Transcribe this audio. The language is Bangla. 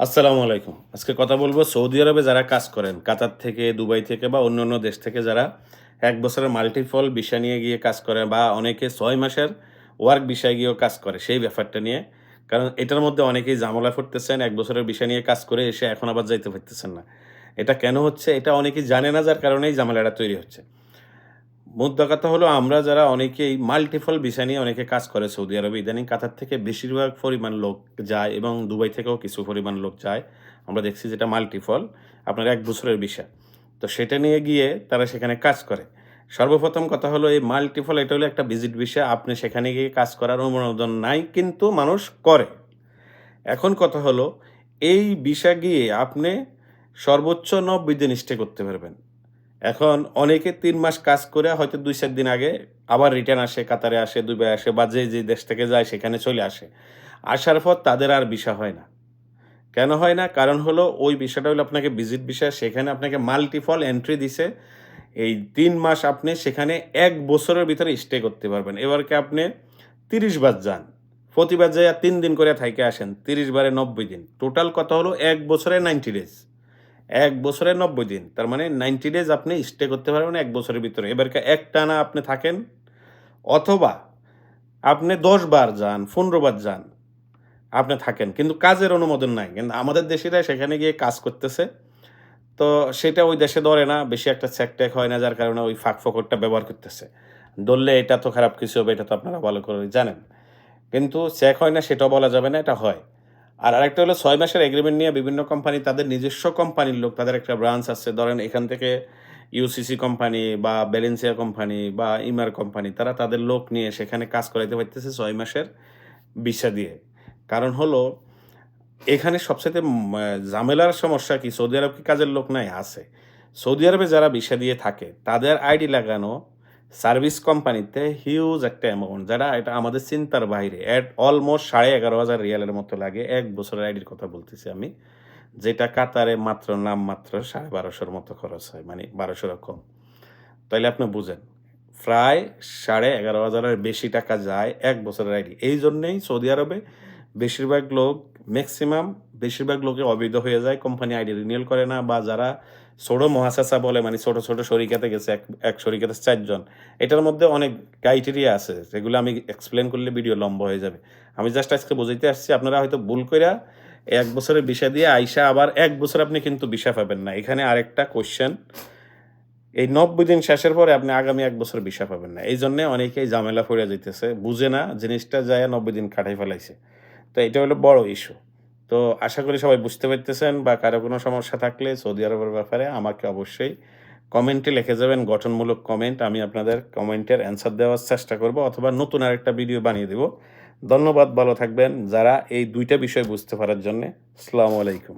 আসসালামু আলাইকুম। আজকে কথা বলব সৌদি আরবে যারা কাজ করেন, কাতার থেকে, দুবাই থেকে বা অন্য অন্য দেশ থেকে যারা এক বছরের মাল্টিফল বিষয় নিয়ে গিয়ে কাজ করে বা অনেকে ছয় মাসের ওয়ার্ক বিষয় গিয়েও কাজ করে, সেই ব্যাপারটা নিয়ে। কারণ এটার মধ্যে অনেকেই জামলা ফুটতেছেন এক বছরের বিষয় নিয়ে কাজ করে এসে এখন আবার যাইতে পারতেছেন না। এটা কেন হচ্ছে? এটা অনেকেই জানে না, যার কারণেই জামালাটা তৈরি হচ্ছে। মুদ্রা কথা হলো আমরা যারা অনেকেই মাল্টিফল ভিসা নিয়ে অনেকে কাজ করে সৌদি আরবে, ইদানিং কাতার থেকে বেশিরভাগ পরিমাণ লোক যায় এবং দুবাই থেকেও কিছু পরিমাণ লোক যায়। আমরা দেখছি যেটা মাল্টিফল আপনার এক বছরের ভিসা তো সেটা নিয়ে গিয়ে তারা সেখানে কাজ করে। সর্বপ্রথম কথা হলো এই মাল্টিফল এটা হলো একটা ভিজিট ভিসা আপনি সেখানে গিয়ে কাজ করার অনুমোদন নাই, কিন্তু মানুষ করে। এখন কথা হলো, এই ভিসা গিয়ে আপনি সর্বোচ্চ নব্বই দিন স্টে করতে পারবেন। এখন অনেকে তিন মাস কাজ করে হয়তো দুই চার দিন আগে আবার রিটার্ন আসে, কাতারে আসে, দুবাই আসে বা যে যে দেশ থেকে যায় সেখানে চলে আসে। আসার পর তাদের আর ভিসা হয় না। কেন হয় না? কারণ হলো ওই বিষয়টা হলো আপনাকে ভিজিট বিষয় সেখানে আপনাকে মাল্টিফল এন্ট্রি দিছে। এই তিন মাস আপনি সেখানে এক বছরের ভিতরে স্টে করতে পারবেন। এবারকে আপনি তিরিশ বার যান। প্রতিবার যাইয়া তিন দিন করে থাইকে আসেন, তিরিশ বারে নব্বই দিন। টোটাল কথা হলো এক বছরে নাইনটি ডেজ এক বছরে নব্বই দিন। তার মানে নাইনটি ডেজ আপনি স্টে করতে পারবেন এক বছরের ভিতরে। এবার এক টানা আপনি থাকেন, অথবা আপনি দশ বার যান, পনেরো বার যান, আপনি থাকেন। কিন্তু কাজের অনুমোদন নাই। কিন্তু আমাদের দেশিরা সেখানে গিয়ে কাজ করতেছে। তো সেটা ওই দেশে ধরে না, বেশি একটা চেক টেক হয় না, যার কারণে ওই ফাঁক ফকরটা ব্যবহার করতেছে। ধরলে এটা তো খারাপ কিছু হবে, এটা তো আপনারা ভালো করে জানেন। কিন্তু চেক হয় না, সেটাও বলা যাবে না, এটা হয়। আর আরেকটা হলো ছয় মাসের এগ্রিমেন্ট নিয়ে বিভিন্ন কোম্পানি তাদের নিজস্ব কোম্পানির লোক, তাদের একটা ব্রাঞ্চ আছে। ধরেন এখান থেকে ইউসিসি কোম্পানি বা ব্যালেন্সিয়া কোম্পানি বা ইমার কোম্পানি তারা তাদের লোক নিয়ে সেখানে কাজ করাইতে পারতেছে ছয় মাসের ভিসা দিয়ে। কারণ হলো, এখানে সবচেয়ে ঝামেলার সমস্যা কি, সৌদি আরব কি কাজের লোক নাই? আছে। সৌদি আরবে যারা ভিসা দিয়ে থাকে, তাদের আইডি লাগানো সার্ভিস কোম্পানিতে হিউজ একটা অ্যামাউন্ট যারা এটা আমাদের চিন্তার বাইরে। অ্যাট অলমোস্ট সাড়ে এগারো হাজার রিয়ালের মতো লাগে। এক বছরের আইডির কথা বলতেছি আমি। যেটা কাতারে মাত্র নাম মাত্র সাড়ে বারোশোর মতো খরচ হয় মানে বারোশো রকম তাইলে আপনি বুঝেন, প্রায় সাড়ে এগারো হাজারের বেশি টাকা যায় এক বছরের আইডি এই জন্যেই সৌদি আরবে বেশিরভাগ লোক ম্যাক্সিমাম বেশিরভাগ লোকে অবৈধ হয়ে যায় কোম্পানি আইডি রিনিউল করে না বা যারা ছোট মহাশাসা বলে মানে ছোট ছোট শরিকাতে গেছে, এক এক শরিকাতে চারজন, এটার মধ্যে অনেক ক্রাইটেরিয়া আছে, যেগুলো আমি এক্সপ্লেন করলে ভিডিও লম্বা হয়ে যাবে। আমি জাস্ট আজকে বুঝাইতে আসছি, আপনারা হয়তো ভুল কইরা এক বছরের বিষা দিয়ে আইসা আবার এক বছর আপনি কিন্তু বিষা পাবেন না। এখানে আরেকটা কোশ্চেন এই নব্বই দিন শেষের পরে আপনি আগামী এক বছর বিষা পাবেন না। এই জন্যে অনেকেই ঝামেলা পড়ে যেতেছে বুঝে না জিনিসটা যায় নব্বই দিন খাটাই ফেলাইছে। তো এটা হলো বড় ইস্যু তো আশা করি সবাই বুঝতে পারতেছেন বা কারও কোনো সমস্যা থাকলে সৌদি আরবের ব্যাপারে আমাকে অবশ্যই কমেন্টে লিখে যাবেন, গঠনমূলক কমেন্ট আমি আপনাদের কমেন্টের অ্যান্সার দেওয়ার চেষ্টা করব অথবা নতুন আরেকটা ভিডিও বানিয়ে দেব। ধন্যবাদ, ভালো থাকবেন। যারা এই দুইটা বিষয় বুঝতে পারার জন্যে, আসসালামু আলাইকুম।